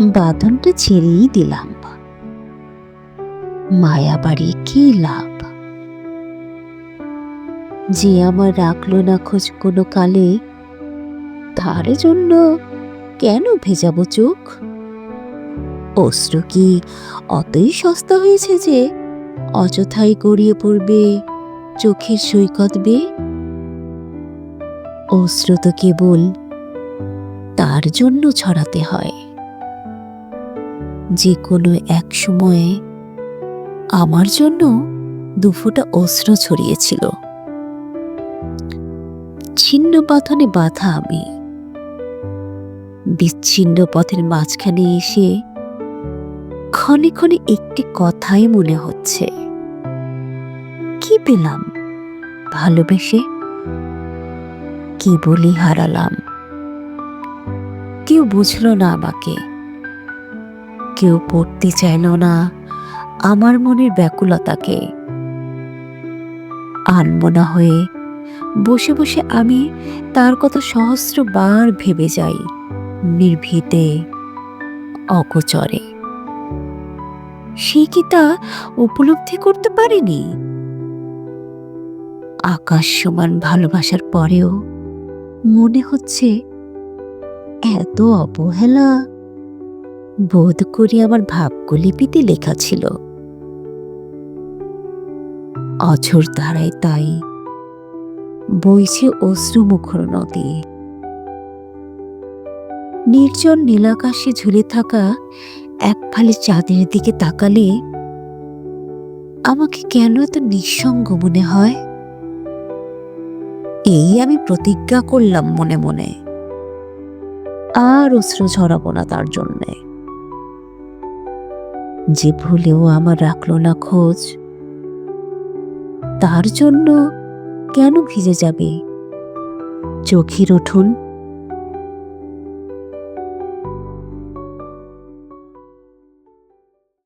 বাঁধনটা ছেড়েই দিলাম। মায়া বাড়ি কি লাভ? যে আমার রাখল না খোঁজ কোনো কালে, তার জন্য কেন ভেজাবো চোখ? অস্ত্র কি অতই সস্তা হয়েছে যে অযথাই গড়িয়ে পড়বে চোখের সৈকত বে? অস্ত্র তো কেবল তার জন্য ছড়াতে হয়। যে কোনো এক সময়ে আমার জন্য দুফোটা অস্ত্র ছড়িয়েছিল। ছিন্ন পাথনে বাধা আমি। বিচ্ছিন্ন পথের মাঝখানে এসে ক্ষণে ক্ষণে একটি কথাই মনে হচ্ছে। কি পেলাম? ভালোবেসে? কি বলি হারালাম? কেউ বুঝলো না আমাকে। কেউ পড়তে চাইল না। আমার মনের ব্যাকুলতাকে। আনমনা হয়ে বসে বসে আমি তার কথা সহস্রবার ভেবে যাই, নির্ভীতে, অগোচরে। সে কি তা উপলব্ধি করতে পারেনি? আকাশ সমান ভালোবাসার পরেও মনে হচ্ছে এত অবহেলা বোধ করি আমার ভাবগুলিপিতে লেখা ছিল। অঝোর ধারায় তাই বইছে অশ্রুমুখর নদী। নির্জন নীলাকাশে ঝুলে থাকা এক ফালে চাঁদের দিকে তাকালে আমাকে কেন এত নিঃসঙ্গ মনে হয়? এই আমি প্রতিজ্ঞা করলাম মনে মনে। আর অশ্রু ঝরাবো না তার জন্যে। যে ভুলেও আমার রাখল না খোঁজ। তার জন্য কেন ভিজে যাবে? চোখের উঠুন